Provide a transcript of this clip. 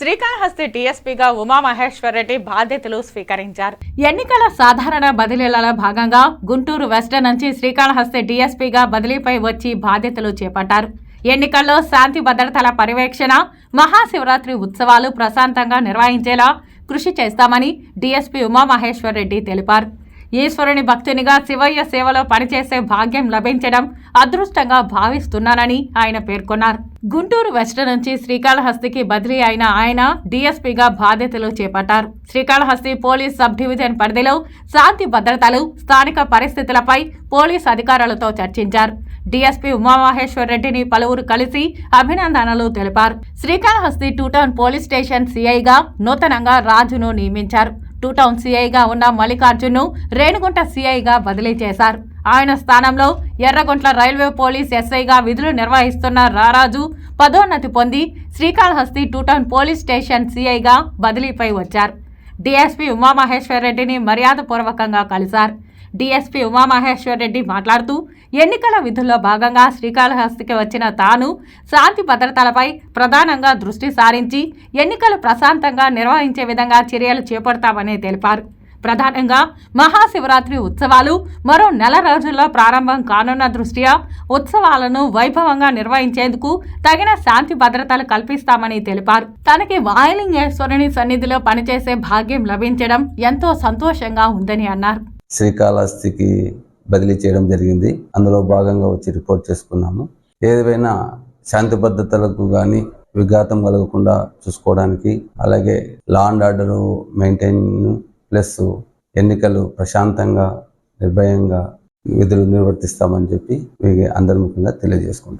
శ్రీకాళహస్తి టీఎస్పీగా ఉమామహేశ్వర్ రెడ్డి బాధ్యతలు స్వీకరించారు. ఎన్నికల సాధారణ బదిలీలలో భాగంగా గుంటూరు వెస్ట్ నుంచి శ్రీకాళహస్తి డీఎస్పీగా బదిలీపై వచ్చి బాధ్యతలు చేపట్టారు. ఎన్నికల్లో శాంతి భద్రతల పర్యవేక్షణ మహాశివరాత్రి ఉత్సవాలు ప్రశాంతంగా నిర్వహించేలా కృషి చేస్తామని డీఎస్పీ ఉమామహేశ్వర్ రెడ్డి తెలిపారు. ఈశ్వరుని భక్తునిగా శివయ్య సేవలో పనిచేసే భాగ్యం లభించడం అదృష్టంగా భావిస్తున్నానని ఆయన పేర్కొన్నారు. గుంటూరు వెస్ట్ నుంచి శ్రీకాళహస్తికి బదిలీ అయిన ఆయన డీఎస్పీగా బాధ్యతలు చేపట్టారు. శ్రీకాళహస్తి పోలీస్ సబ్ డివిజన్ పరిధిలో శాంతి భద్రతలు స్థానిక పరిస్థితులపై పోలీస్ అధికారులతో చర్చించారు. డీఎస్పీ ఉమామహేశ్వర్ రెడ్డిని పలువురు కలిసి అభినందనలు తెలిపారు. Srikalahasti two town police station సిఐగా నూతనంగా రాజును నియమించారు. టూ టౌన్ సీఐగా ఉన్న మల్లికార్జున్ను రేణుగుంట సీఐగా బదిలీ చేశారు. ఆయన స్థానంలో ఎర్రగుంట్ల రైల్వే పోలీస్ ఎస్ఐగా విధులు నిర్వహిస్తున్న రారాజు పదోన్నతి పొంది Srikalahasti two town police station సీఐగా బదిలీపై వచ్చారు. డిఎస్పీ ఉమామహేశ్వర్ రెడ్డిని మర్యాదపూర్వకంగా కలిశారు. డీఎస్పీ ఉమామహేశ్వర్ రెడ్డి మాట్లాడుతూ ఎన్నికల విధుల్లో భాగంగా శ్రీకాళహస్తికి వచ్చిన తాను శాంతి భద్రతలపై ప్రధానంగా దృష్టి సారించి ఎన్నికలు ప్రశాంతంగా నిర్వహించే విధంగా చర్యలు చేపడతామని తెలిపారు. ప్రధానంగా మహాశివరాత్రి ఉత్సవాలు మరో నెల రోజుల్లో ప్రారంభం కానున్న దృష్ట్యా ఉత్సవాలను వైభవంగా నిర్వహించేందుకు తగిన శాంతి భద్రతలు కల్పిస్తామని తెలిపారు. తనకి వాయలింగేశ్వరుని సన్నిధిలో పనిచేసే భాగ్యం లభించడం ఎంతో సంతోషంగా ఉందని అన్నారు. శ్రీకాళహస్తికి బదిలీ చేయడం జరిగింది. అందులో భాగంగా వచ్చి రిపోర్ట్ చేసుకున్నాము. ఏదైనా శాంతి భద్రతలకు కానీ విఘాతం కలగకుండా చూసుకోవడానికి అలాగే law and order maintain plus ఎన్నికలు ప్రశాంతంగా నిర్భయంగా విధులు నిర్వర్తిస్తామని చెప్పి మీకు అందరి ముఖ్యంగా తెలియజేసుకుంటాం